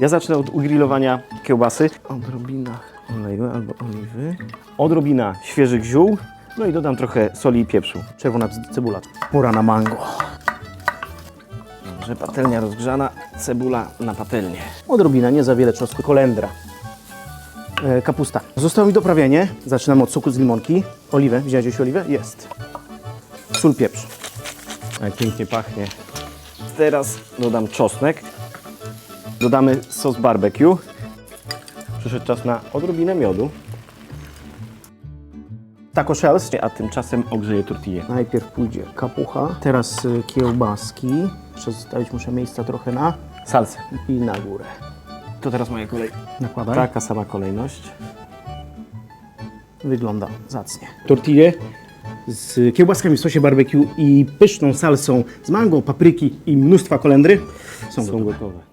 Ja zacznę od ugrillowania kiełbasy. Odrobina oleju albo oliwy. Odrobina świeżych ziół. No i dodam trochę soli i pieprzu. Czerwona cebula. Pora na mango. Dobrze, patelnia rozgrzana, cebula na patelnię. Odrobina, nie za wiele czosnku, kolendra. E, kapusta. Zostało mi doprawienie. Zaczynam od soku z limonki. Oliwę, wziąłeś gdzieś oliwę? Jest. Sól, pieprz. Jak pięknie pachnie. Teraz dodam czosnek. Dodamy sos barbecue. Przyszedł czas na odrobinę miodu. Taco shells, a tymczasem ogrzeję tortillę. Najpierw pójdzie kapucha, teraz y, kiełbaski. Jeszcze zostawić muszę miejsca trochę na salsę i na górę. To teraz moja kolej. Nakładaj. Taka sama kolejność. Wygląda zacnie. Tortille z kiełbaskami w sosie barbecue i pyszną salsą z mango, papryki i mnóstwa kolendry są, gotowe.